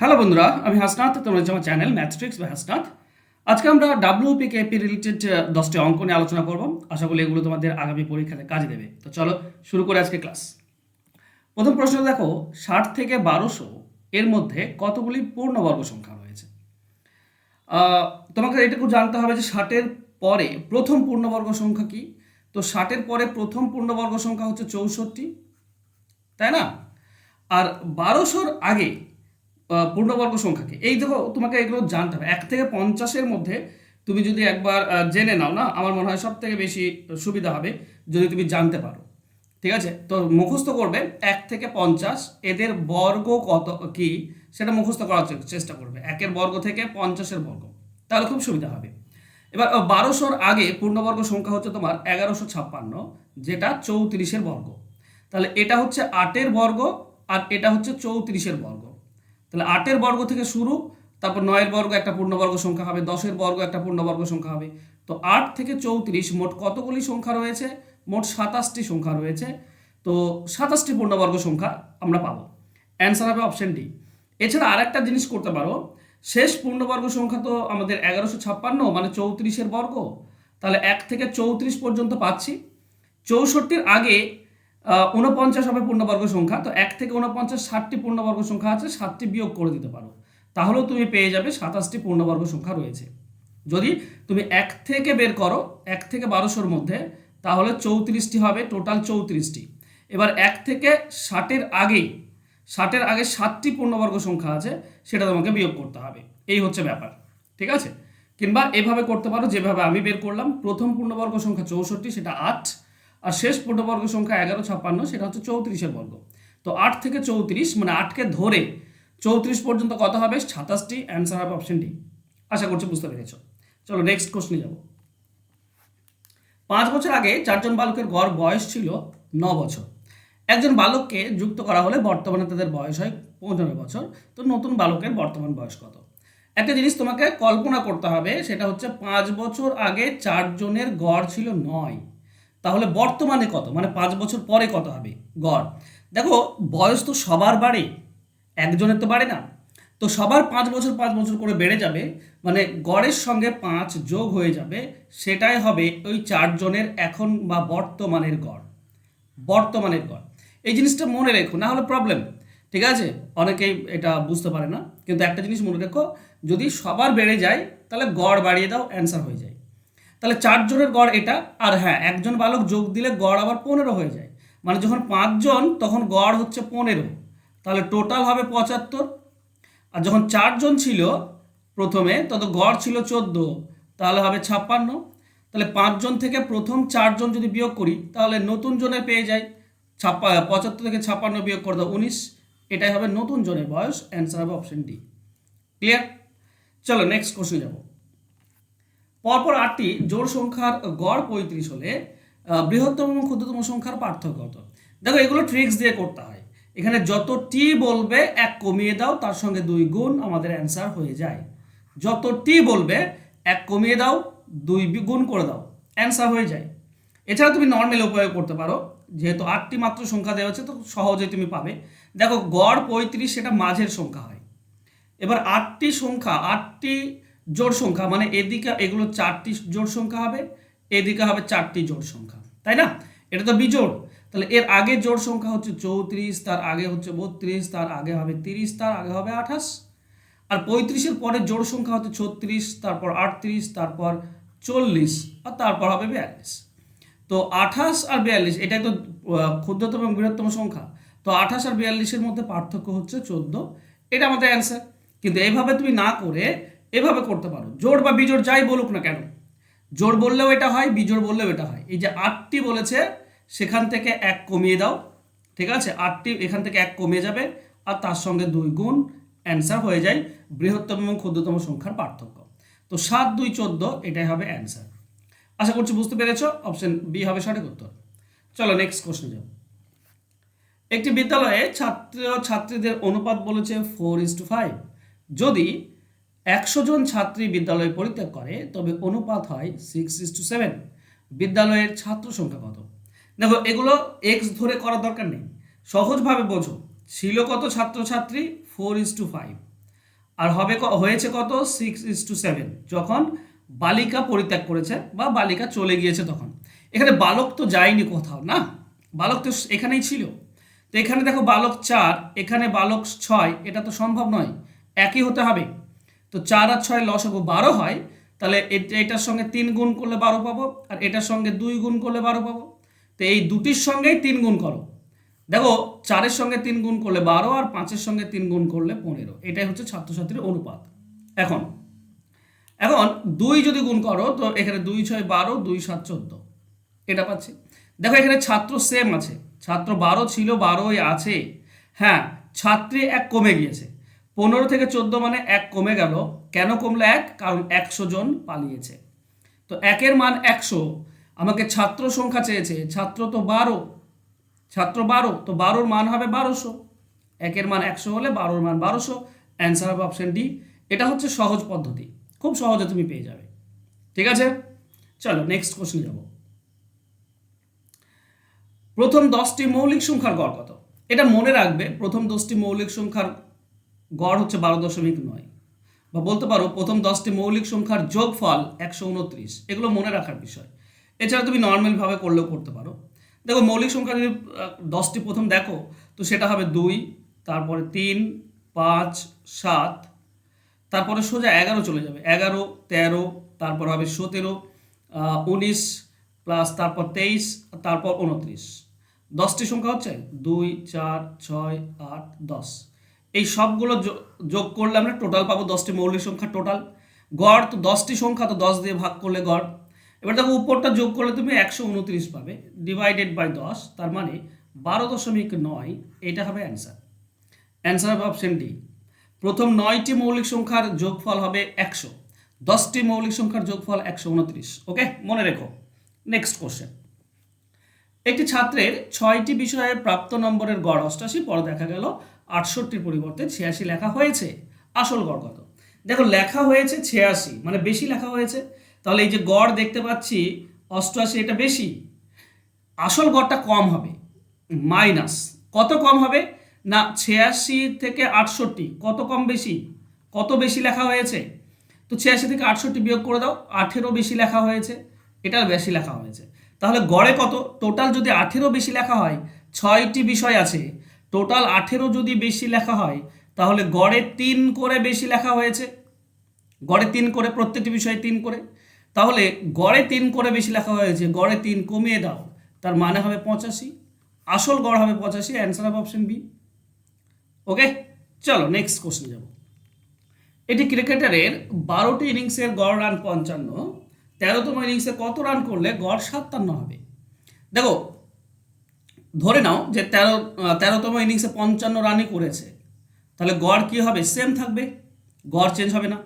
Hello বন্ধুরা, আমি হাসনাথ তোমরা আমার চ্যানেল ম্যাথট্রিক্স বা হাসনাথ আজকে আমরা ডাব্লিউপি কেপি রিলেটেড দশটি অঙ্ক নিয়ে আলোচনা করব। আশা করি এগুলো তোমাদের আগামী পরীক্ষাতে কাজে দেবে। তো চলো শুরু করে আজকে ক্লাস প্রথম প্রশ্ন দেখো, ষাট থেকে বারোশো এর মধ্যে কতগুলি পূর্ণবর্গ সংখ্যা রয়েছে? তোমাকে এটুকু জানতে হবে যে ষাটের পরে প্রথম পূর্ণবর্গ সংখ্যা কি? তো ষাটের পরে প্রথম পূর্ণবর্গ সংখ্যা হচ্ছে চৌষট্টি, তাই না? আর বারোশোর আগে পূর্ণবর্গ সংখ্যাকে। এই দেখো, তোমাকে এগুলো জানতে হবে। এক থেকে পঞ্চাশের মধ্যে তুমি যদি একবার জেনে নাও না, আমার মনে হয় সব থেকে বেশি সুবিধা হবে যদি তুমি জানতে পারো। ঠিক আছে? তো মুখস্থ করবে, এক থেকে পঞ্চাশ, এদের বর্গ কত, কি? সেটা মুখস্থ করার চেষ্টা করবে। একের বর্গ থেকে পঞ্চাশের বর্গ। তাহলে খুব সুবিধা হবে। এবার বারোশোর আগে পূর্ণবর্গ সংখ্যা হচ্ছে তোমার এগারোশো ছাপ্পান্ন, যেটা চৌত্রিশের বর্গ। তাহলে এটা হচ্ছে আটের বর্গ আর এটা হচ্ছে চৌত্রিশের বর্গ। তাহলে আটের বর্গ থেকে শুরু, তারপর নয়ের বর্গ একটা পূর্ণবর্গ সংখ্যা হবে, দশের বর্গ একটা পূর্ণবর্গ সংখ্যা হবে। তো আট থেকে চৌত্রিশ মোট কতগুলি সংখ্যা রয়েছে? মোট সাতাশটি সংখ্যা রয়েছে। তো সাতাশটি পূর্ণবর্গ সংখ্যা আমরা পাবো। অ্যান্সার হবে অপশন ডি এছাড়া আরেকটা জিনিস করতে পারো, শেষ পূর্ণবর্গ সংখ্যা তো আমাদের এগারোশো ছাপ্পান্ন মানে চৌত্রিশের বর্গ। তাহলে এক থেকে চৌত্রিশ পর্যন্ত পাচ্ছি। চৌষট্টির আগে আহ, ঊনপঞ্চাশ হবে পূর্ণবর্গ সংখ্যা তো এক থেকে ঊনপঞ্চাশ ষাটটি পূর্ণবর্গ সংখ্যা আছে সাতটি বিয়োগ করে দিতে পারো। তাহলেও তুমি পেয়ে যাবে সাতাশটি পূর্ণবর্গ সংখ্যা রয়েছে। যদি তুমি এক থেকে বের করো এক থেকে বারোশোর মধ্যে তাহলে চৌত্রিশটি হবে টোটাল চৌত্রিশটি। এবার এক থেকে ষাটের আগেই ষাটের আগে সাতটি পূর্ণবর্গ সংখ্যা আছে সেটা তোমাকে বিয়োগ করতে হবে। এই হচ্ছে ব্যাপার ঠিক আছে? কিংবা এভাবে করতে পারো যেভাবে আমি বের করলাম প্রথম পূর্ণবর্গ সংখ্যা চৌষট্টি সেটা আট আর শেষ পূর্ণবর্গ সংখ্যা এগারো ছাপ্পান্ন, সেটা হচ্ছে চৌত্রিশের বর্গ। তো আট থেকে চৌত্রিশ মানে আটকে ধরে চৌত্রিশ পর্যন্ত কত হবে? সাতাশটি অ্যান্সার হবে অপশন ডি আশা করছি বুঝতে পেরেছ। চলো নেক্সট কোশ্চেনে যাব। পাঁচ বছর আগে চারজন বালকের গড় বয়স ছিল ন বছর। একজন বালককে যুক্ত করা হলে বর্তমানে তাদের বয়স হয় পনেরো বছর। তো নতুন বালকের বর্তমান বয়স কত? একটা জিনিস তোমাকে কল্পনা করতে হবে, সেটা হচ্ছে পাঁচ বছর আগে চারজনের গড় ছিল নয়। তাহলে বর্তমানে কত? মানে পাঁচ বছর পরে কত হবে? গড়। দেখো, বয়স তো সবার বাড়ে, একজনের তো বাড়ে না। তো সবার পাঁচ বছর পাঁচ বছর করে বেড়ে যাবে মানে গড়ের সঙ্গে পাঁচ যোগ হয়ে যাবে, সেটাই হবে ওই চারজনের এখন বা বর্তমানের গড়। বর্তমানের গড়। এই জিনিসটা মনে রেখো, না হলে প্রবলেম ঠিক আছে? অনেকেই এটা বুঝতে পারে না, কিন্তু একটা জিনিস মনে রেখো, যদি সবার বেড়ে যায়, তাহলে গড় বাড়িয়ে দাও অ্যান্সার হয়ে যায়। তাহলে চারজনের গড় এটা, আর হ্যাঁ একজন বালক যোগ দিলে গড় আবার পনেরো হয়ে যায়। মানে যখন পাঁচজন, তখন গড় হচ্ছে পনেরো। তাহলে টোটাল হবে পঁচাত্তর। আর যখন চারজন ছিল প্রথমে, তত গড় ছিল চোদ্দ, তাহলে হবে ছাপ্পান্ন। তাহলে পাঁচজন থেকে প্রথম চারজন যদি বিয়োগ করি, তাহলে নতুন জনের পেয়ে যাই ছাপ্পা, পঁচাত্তর থেকে ছাপ্পান্ন বিয়োগ করে দাও উনিশ। এটাই হবে নতুন জনের বয়স। অ্যান্সার হবে অপশন ডি ক্লিয়ার চলো নেক্সট কোশ্চেন যাব। পরপর আটটি জোড় সংখ্যার গড় পঁয়ত্রিশ হলে বৃহত্তম এবং ক্ষুদ্রতম সংখ্যার পার্থক্য কত? দেখো, এগুলো ট্রিক্স দিয়ে করতে হয়। এখানে যত টি বলবে, এক কমিয়ে দাও, তার সঙ্গে দুই গুণ আমাদের অ্যান্সার হয়ে যায়। যত টি বলবে, এক কমিয়ে দাও, দুই গুণ করে দাও অ্যান্সার হয়ে যায়। এছাড়া তুমি নর্মাল উপায় করতে পারো। যেহেতু আটটি মাত্র সংখ্যা দেওয়া আছে, তো সহজে তুমি পাবে। দেখো, গড় পঁয়ত্রিশ, সেটা মাঝের সংখ্যা হয়। এবার আটটি সংখ্যা, আটটি জোড় সংখ্যা মানে এদিকে এগুলো চারটি জোড় সংখ্যা হবে, এদিকে হবে চারটি জোড় সংখ্যা, তাই না? এটা তো বিজোড়। তাহলে এর আগে জোড় সংখ্যা হচ্ছে চৌত্রিশ, তার আগে হচ্ছে বত্রিশ, তার আগে হবে তিরিশ, তার আগে হবে আঠাশ। আর পঁয়ত্রিশের পরে জোড় সংখ্যা হচ্ছে ছত্রিশ, তারপর আটত্রিশ, তারপর চল্লিশ, আর তারপর হবে বিয়াল্লিশ। তো আঠাশ আর বিয়াল্লিশ, এটাই তো ক্ষুদ্রতম এবং বৃহত্তম সংখ্যা। তো আঠাশ আর বিয়াল্লিশের মধ্যে পার্থক্য হচ্ছে চোদ্দ। এটা আমাদের অ্যান্সার কিন্তু এইভাবে তুমি না করে এভাবে করতে পারো। জোড় বা বিজোর যাই বলুক না কেন, জোর বললেও এটা হয় বিজোর বললেও এটা হয়। এই যে আটটি বলেছে, সেখান থেকে এক কমিয়ে দাও, ঠিক আছে? আটটি এখান থেকে এক কমে যাবে, আর তার সঙ্গে দুই গুণ অ্যান্সার হয়ে যায় বৃহত্তম এবং ক্ষুদ্রতম সংখ্যার পার্থক্য। তো সাত, দুই, চোদ্দ, এটাই হবে অ্যান্সার। আশা করছি বুঝতে পেরেছ, অপশন বি হবে সঠিক উত্তর। চলো নেক্সট কোশ্চেন যাও। একটি বিদ্যালয়ে ছাত্র ছাত্রীদের অনুপাত বলেছে ফোর ইস টু ফাইভ যদি একশো জন ছাত্রী বিদ্যালয় পরিত্যাগ করে, তবে অনুপাত হয় সিক্স ইস টু সেভেন বিদ্যালয়ের ছাত্র সংখ্যা কত? দেখো, এগুলো এক্স ধরে করার দরকার নেই। সহজভাবে বোঝো। ছিল কত ছাত্রছাত্রী? ফোর ইস টু ফাইভ আর হবে হয়েছে কত? সিক্স ইস টু সেভেন যখন বালিকা পরিত্যাগ করেছে বা বালিকা চলে গিয়েছে তখন। এখানে বালক তো যায়নি কোথাও, না? বালক তো এখানেই ছিল। তো এখানে দেখো, বালক চার, এখানে বালক ছয়, এটা তো সম্ভব নয়। একই হতে হবে। তো চার আর ছয় লসাগু বারো হয়, তাহলে এট- এটার সঙ্গে তিন গুণ করলে বারো পাবো, আর এটার সঙ্গে দুই গুণ করলে বারো পাবো। তো এই দুটির সঙ্গেই তিন গুণ করো। দেখো, চারের সঙ্গে তিন গুণ করলে বারো আর পাঁচের সঙ্গে তিন গুণ করলে পনেরো। এটাই হচ্ছে ছাত্রছাত্রীর অনুপাত। এখন এখন দুই যদি গুণ করো, তো এখানে দুই ছয় বারো, দুই সাত চোদ্দ। এটা পাচ্ছি। দেখো, এখানে ছাত্র সেম আছে। ছাত্র বারো ছিল, বারোই আছে। হ্যাঁ ছাত্রী এক কমে গিয়েছে। পনেরো থেকে চোদ্দ মানে এক কমে গেল। কেন কমলো এক? কারণ একশো জন পালিয়েছে। তো একের মান একশো। আমাকে ছাত্র সংখ্যা চেয়েছে। ছাত্র তো বারো। ছাত্র বারো। তো বারোর মান হবে বারোশো। একের মান একশো হলে বারোর মান বারোশো। অ্যান্সার হবে অপশন ডি এটা হচ্ছে সহজ পদ্ধতি। খুব সহজে তুমি পেয়ে যাবে। ঠিক আছে? চলো নেক্সট কোশ্চেন যাব। প্রথম দশটি মৌলিক সংখ্যার গড় কত? এটা মনে রাখবে, প্রথম দশটি মৌলিক সংখ্যার গড় হচ্ছে বারো দশমিক নয়। বা বলতে পারো প্রথম দশটি মৌলিক সংখ্যার যোগফল একশো উনত্রিশ। এগুলো মনে রাখার বিষয়। এছাড়া তুমি নর্মালভাবে করলেও করতে পারো। দেখো মৌলিক সংখ্যা যদি দশটি প্রথম দেখো, তো সেটা হবে দুই, তারপরে তিন, পাঁচ, সাত, তারপরে সোজা এগারো চলে যাবে। এগারো, তেরো, তারপর হবে সতেরো উনিশ, প্লাস তারপর তেইশ, তারপর উনত্রিশ। দশটি সংখ্যা হচ্ছে দুই, চার, ছয়, আট, দশ। এই সবগুলো যোগ করলে আমরা টোটাল পাবো দশটি মৌলিক সংখ্যা টোটাল গড় তো দশটি সংখ্যা, তো দশ দিয়ে ভাগ করলে গড়। এবার দেখো উপরটা যোগ করলে তুমি একশো উনত্রিশ পাবে ডিভাইডেড বাই দশ, তার মানে বারো দশমিক নয়, এটা হবে অ্যান্সার অ্যান্সার হবে অপশন ডি প্রথম নয়টি মৌলিক সংখ্যার যোগফল হবে একশো, দশটি মৌলিক সংখ্যার যোগফল একশো উনত্রিশ ওকে মনে রেখো। নেক্সট কোশ্চেন একটি ছাত্রের ছয়টি বিষয়ে প্রাপ্ত নম্বরের গড় অষ্টাশি, পরে দেখা গেল আটষট্টির পরিবর্তে ছিয়াশি লেখা হয়েছে, আসল গড় কত? দেখো, লেখা হয়েছে ছিয়াশি মানে বেশি লেখা হয়েছে। তাহলে এই যে গড় দেখতে পাচ্ছি, অষ্টআশি এটা বেশি। আসল গড়টা কম হবে, মাইনাস। কত কম হবে? না, ছিয়াশি থেকে আটষট্টি, কত কম বেশি? কত বেশি লেখা হয়েছে? তো ছিয়াশি থেকে আটষট্টি বিয়োগ করে দাও, আঠেরো বেশি লেখা হয়েছে এটার বেশি লেখা হয়েছে। তাহলে গড়ে কত? টোটাল যদি আঠেরো বেশি লেখা হয়, ছয়টি বিষয় আছে। টোটাল আঠেরো যদি বেশি লেখা হয়, তাহলে গড়ে তিন করে বেশি লেখা হয়েছে। গড়ে তিন করে, প্রত্যেকটি বিষয়ে তিন করে। তাহলে গড়ে তিন করে বেশি লেখা হয়েছে, গড়ে তিন কমিয়ে দাও, তার মানে হবে পঁচাশি। আসল গড় হবে পঁচাশি অ্যান্সার হবে অপশন বি ওকে চলো নেক্সট কোশ্চেন যাব। এটি ক্রিকেটারের বারোটি ইনিংসের গড় রান পঞ্চান্ন, তেরোতম ইনিংসে কত রান করলে গড় সাতান্ন হবে? দেখো ধরে নাও যে তেরো তেরোতম ইনিংসে পঞ্চান্ন রানই করেছে। তাহলে গড় কী হবে? সেম থাকবে। গড় চেঞ্জ হবে না।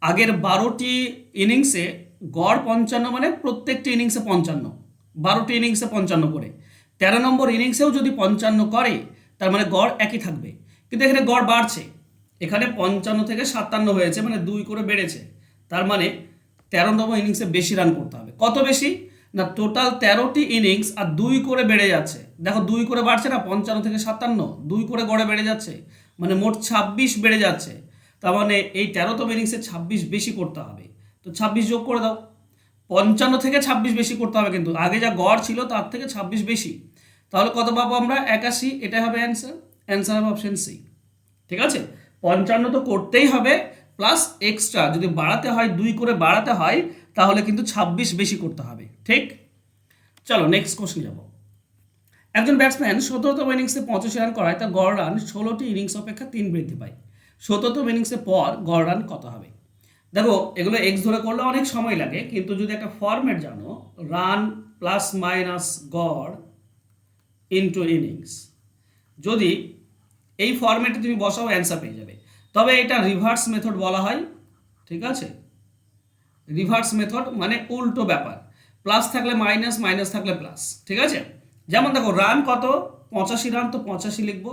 আগের বারোটি ইনিংসে গড় পঞ্চান্ন মানে প্রত্যেকটি ইনিংসে পঞ্চান্ন। বারোটি ইনিংসে পঞ্চান্ন করে। তেরো নম্বর ইনিংসেও যদি পঞ্চান্ন করে, তার মানে গড় একই থাকবে। কিন্তু এখানে গড় বাড়ছে। এখানে পঞ্চান্ন থেকে সাতান্ন হয়েছে মানে দুই করে বেড়েছে। তার মানে তেরো নম্বর ইনিংসে বেশি রান করতে হবে। কত বেশি? না টোটাল তেরোটি ইনিংস আর দুই করে বেড়ে যাচ্ছে। দেখো, দুই করে বাড়ছে না, পঞ্চান্ন থেকে সাতান্ন। দুই করে গড়ে বেড়ে যাচ্ছে। মানে মোট ছাব্বিশ বেড়ে যাচ্ছে। তার মানে এই তেরোতম ইনিংসে ছাব্বিশ বেশি করতে হবে। তো ছাব্বিশ যোগ করে দাও। পঞ্চান্ন থেকে ছাব্বিশ বেশি করতে হবে কিন্তু। আগে যা গড় ছিল, তার থেকে ছাব্বিশ বেশি। তাহলে কত পাবো আমরা? একাশি। এটাই হবে অ্যান্সার অ্যান্সার হবে অপশন সি ঠিক আছে? পঞ্চান্ন তো করতেই হবে। প্লাস এক্সট্রা যদি বাড়াতে হয়, দুই করে বাড়াতে হয় তাহলে কিন্তু ছাব্বিশ বেশি করতে হবে, ঠিক? চলো নেক্সট কোশ্চেন যাব। একজন ব্যাটসম্যান সতেরোতম ইনিংসে পঁচাশি রান করায়, তার গড় রান ষোলোটি ইনিংস অপেক্ষা তিন বৃদ্ধি পায়। সতেরোতম ইনিংসের পর গড় রান কত হবে? দেখো, এগুলো এক্স ধরে করলে অনেক সময় লাগে, কিন্তু যদি একটা ফরম্যাট জানো রান প্লাস মাইনাস গড় ইনটু ইনিংস যদি এই ফরম্যাটে তুমি বসাও অ্যান্সার পেয়ে যাবে। তবে এটা রিভার্স মেথড বলা হয়, ঠিক আছে? রিভার্স মেথড মানে উল্টো ব্যাপার। প্লাস থাকলে মাইনাস মাইনাস থাকলে প্লাস ঠিক আছে? যেমন দেখো রান কত? পঁচাশি রান তো পঁচাশি লিখব।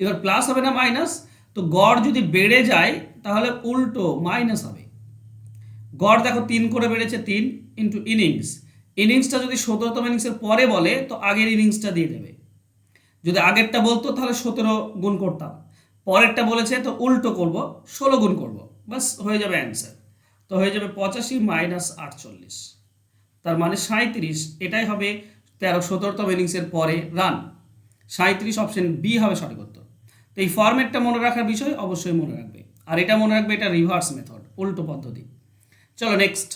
এবার প্লাস হবে না মাইনাস তো গড় যদি বেড়ে যায়, তাহলে উল্টো মাইনাস হবে। গড় দেখো, তিন করে বেড়েছে তিন ইন্টু ইনিংস ইনিংসটা যদি সতেরোতম ইনিংসের পরে বলে, তো আগের ইনিংসটা দিয়ে দেবে। যদি আগেরটা বলতো, তাহলে সতেরো গুণ করতাম। পরেরটা বলেছে, তো উল্টো করব, ষোলো গুণ করব। বাস হয়ে যাবে অ্যান্সার তো হয়ে যাবে পঁচাশি মাইনাস আটচল্লিশ। তার মানে সাঁত্রিশ এটাই হবে তেরো সতেরোতম ইনিংসের পরে রান সাঁত্রিশ অপশন বি হবে সঠিক উত্তর। তো এই ফরম্যাটটা মনে রাখার বিষয় অবশ্যই মনে রাখবে। আর এটা মনে রাখবে এটা রিভার্স মেথড উল্টো পদ্ধতি। চলো নেক্সট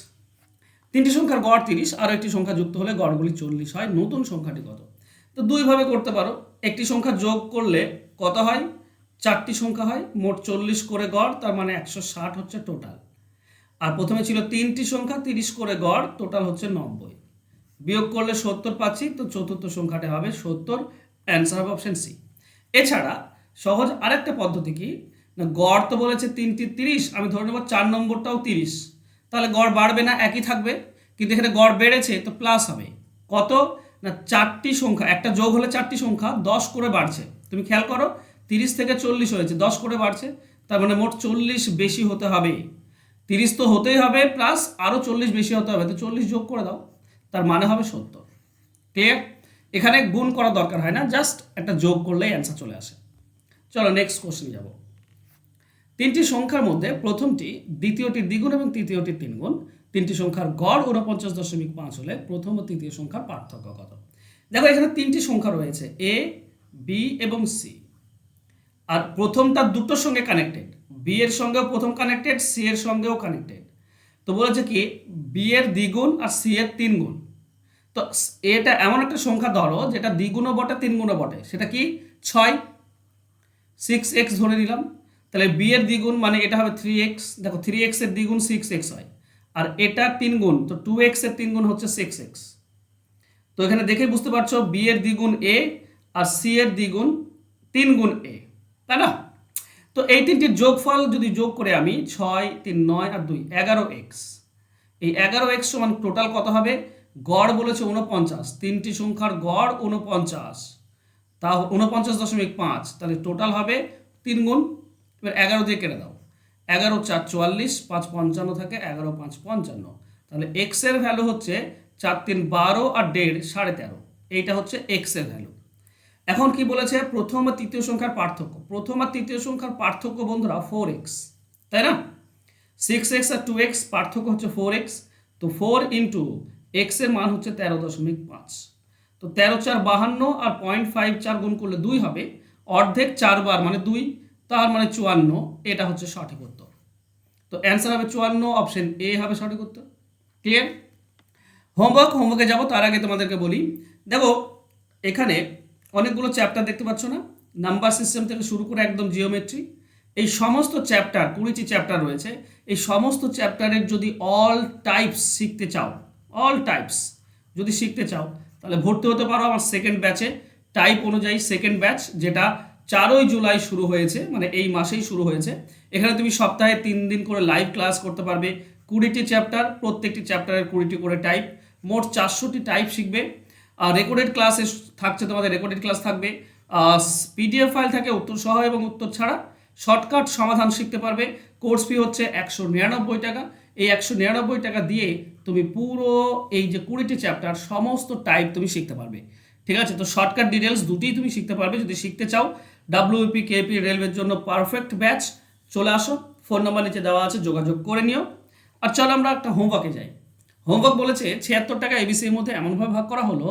তিনটি সংখ্যার গড় তিরিশ, আর একটি সংখ্যা যুক্ত হলে গড়গুলি চল্লিশ হয়। নতুন সংখ্যাটি কত? তো দুইভাবে করতে পারো। একটি সংখ্যা যোগ করলে কত হয়? চারটি সংখ্যা হয়, মোট চল্লিশ করে গড়, তার মানে একশো ষাট হচ্ছে টোটাল আর প্রথমে ছিল তিনটি সংখ্যা, তিরিশ করে গড় টোটাল হচ্ছে নব্বই। বিয়োগ করলে সত্তর পাচ্ছি, তো চতুর্থ সংখ্যাটা হবে সত্তর অ্যান্সার হবে অপশন সি এছাড়া সহজ আরেকটা পদ্ধতি কি? না, গড় তো বলেছে তিনটি তিরিশ, আমি ধরে নেব চার নম্বরটাও তিরিশ। তাহলে গড় বাড়বে না, একই থাকবে। কিন্তু এখানে গড় বেড়েছে, তো প্লাস হবে। কত? না, চারটি সংখ্যা, একটা যোগ হলে চারটি সংখ্যা, দশ করে বাড়ছে। তুমি খেয়াল করো, তিরিশ থেকে চল্লিশ হয়েছে, দশ করে বাড়ছে, তার মানে মোট চল্লিশ বেশি হতে হবে। তিরিশ তো হতেই হবে প্লাস আরও চল্লিশ বেশি হতে হবে, তো চল্লিশ যোগ করে দাও, তার মানে হবে সত্তর। ক্লিয়ার এখানে গুণ করা দরকার হয় না জাস্ট একটা যোগ করলেই অ্যান্সার চলে আসে। চলো নেক্সট কোশ্চেন যাব। তিনটি সংখ্যার মধ্যে প্রথমটি দ্বিতীয়টির দ্বিগুণ এবং তৃতীয়টির তিনগুণ। তিনটি সংখ্যার গড় ঊনপঞ্চাশ দশমিক পাঁচ হলে প্রথম ও তৃতীয় সংখ্যার পার্থক্য কত? দেখো, এখানে তিনটি সংখ্যা রয়েছে এ বি এবং সি আর প্রথমটা দুটোর সঙ্গে কানেক্টেড বি এর সঙ্গেও প্রথম কানেক্টেড সি এর সঙ্গেও কানেক্টেড তো বলেছে কি বি এর দ্বিগুণ আর সি এর তিন গুণ তো এটা এমন একটা সংখ্যা ধরো, যেটা দ্বিগুণও বটে তিন গুণও বটে। সেটা কি? ছয়। সিক্স এক্স ধরে নিলাম। তাহলে বি এর দ্বিগুণ মানে এটা হবে থ্রি এক্স দেখো থ্রি এক্সের দ্বিগুণ সিক্স এক্স হয়। আর এটা তিন গুণ তো টু এক্সের তিন গুণ হচ্ছে সিক্স এক্স তো এখানে দেখেই বুঝতে পারছ বি এর দ্বিগুণ এ আর সি এর দ্বিগুণ তিন গুণ এ তাই না? তো এই তিনটির যোগফল যদি যোগ করে আমি ছয়, তিন, নয় আর দুই, এগারো এক্স এই এগারো এক্স সমান টোটাল কত হবে? গড় বলেছে উনপঞ্চাশ তিনটি সংখ্যার গড় উনপঞ্চাশ তা উনপঞ্চাশ দশমিক পাঁচ, তাহলে টোটাল হবে তিন গুণ। এবার এগারো দিয়ে কেটে দাও। এগারো চার চুয়াল্লিশ, পাঁচ পঞ্চান্ন থাকে এগারো, পাঁচ পঞ্চান্ন। তাহলে এক্সের ভ্যালু হচ্ছে চার, তিন, বারো আর দেড়, সাড়ে তেরো। এইটা হচ্ছে এক্সের ভ্যালু এখন কি বলেছে? প্রথম আর তৃতীয় সংখ্যার পার্থক্য। প্রথম আর তৃতীয় সংখ্যার পার্থক্য বন্ধুরা ফোর এক্স তাই না? সিক্স এক্স আর টু এক্স পার্থক্য হচ্ছে ফোর এক্স তো ফোর ইন্টু এক্সের মান হচ্ছে তেরো দশমিক পাঁচ। তো তেরো চার বাহান্ন আর পয়েন্ট ফাইভ চার গুণ করলে দুই হবে, অর্ধেক চারবার মানে দুই, তার মানে চুয়ান্ন, এটা হচ্ছে সঠিক উত্তর। তো অ্যান্সার হবে চুয়ান্ন অপশন এ হবে সঠিক উত্তর। ক্লিয়ার হোমওয়ার্ক হোমওয়ার্কে যাব, তার আগে তোমাদেরকে বলি, দেখো, এখানে অনেকগুলো চ্যাপ্টার দেখতে পাচ্ছ না? নাম্বার সিস্টেম থেকে শুরু করে একদম জিওমেট্রি এই সমস্ত চ্যাপ্টার কুড়িটি চ্যাপ্টার রয়েছে, এই সমস্ত চ্যাপ্টারের যদি অল টাইপস শিখতে চাও অল টাইপস যদি শিখতে চাও, তাহলে ভর্তি হতে পারো আমার সেকেন্ড ব্যাচে টাইপ অনুযায়ী সেকেন্ড ব্যাচ যেটা চারই জুলাই শুরু হয়েছে মানে এই মাসেই শুরু হয়েছে। এখানে তুমি সপ্তাহে তিন দিন করে লাইভ ক্লাস করতে পারবে। কুড়িটি চ্যাপ্টার প্রত্যেকটি চ্যাপ্টারের কুড়িটি করে টাইপ মোট চারশোটি টাইপ শিখবে। রেকর্ডেড ক্লাসে থাকছে তোমাদের রেকর্ডেড ক্লাস থাকবে। পিডিএফ ফাইল থাকে উত্তর সহ এবং উত্তর ছাড়া। শর্টকাট সমাধান শিখতে পারবে। কোর্স ফি হচ্ছে একশো নিরানব্বই টাকা। এই একশো নিরানব্বই টাকা দিয়ে তুমি পুরো এই যে কুড়িটি চ্যাপ্টার সমস্ত টাইপ তুমি শিখতে পারবে। ঠিক আছে? তো শর্টকাট ডিটেলস দুটিই তুমি শিখতে পারবে। যদি শিখতে চাও ডাব্লিউপি কেপি রেলওয়ের জন্য পারফেক্ট ব্যাচ চলে আসো। ফোন নাম্বার নিচে দেওয়া আছে, যোগাযোগ করে নিও। আর চলো আমরা একটা হোমওয়ার্কে যাই। হোমওয়ার্ক বলেছে ছিয়াত্তর টাকা এবিসি এর মধ্যে এমনভাবে ভাগ করা হলো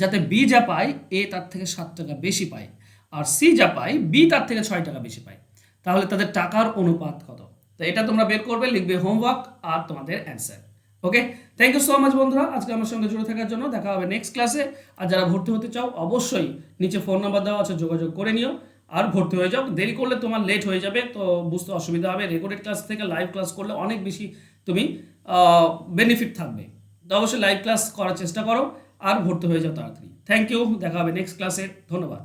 যাতে বি যা পায় এ তার থেকে সাত টাকা বেশি পায় আর সি যা পায় বি তার থেকে ছয় টাকা বেশি পায়। তাহলে তাদের টাকার অনুপাত কত? তো এটা তোমরা বের করবে, লিখবে হোমওয়ার্ক আর তোমাদের answer. Okay? Thank you so much বন্ধুরা, আজকে আমার সঙ্গে জুড়ে থাকার জন্য দেখা হবে নেক্সট ক্লাসে আর যারা ভর্তি হতে চাও, অবশ্যই নিচে ফোন নাম্বার দেওয়া আছে, যোগাযোগ করে নিও। আর ভর্তি হয়ে যাও, দেরি করলে তোমার লেট হয়ে যাবে, তো বুঝতে অসুবিধা হবে। রেকর্ডেড ক্লাস থেকে লাইভ ক্লাস করলে অনেক বেশি তুমি বেনিফিট থাকবে। তো অবশ্যই লাইভ ক্লাস করার চেষ্টা করো, আর ভর্তি হয়ে যাও তাড়াতাড়ি। থ্যাংক ইউ দেখা হবে নেক্সট ক্লাসে ধন্যবাদ।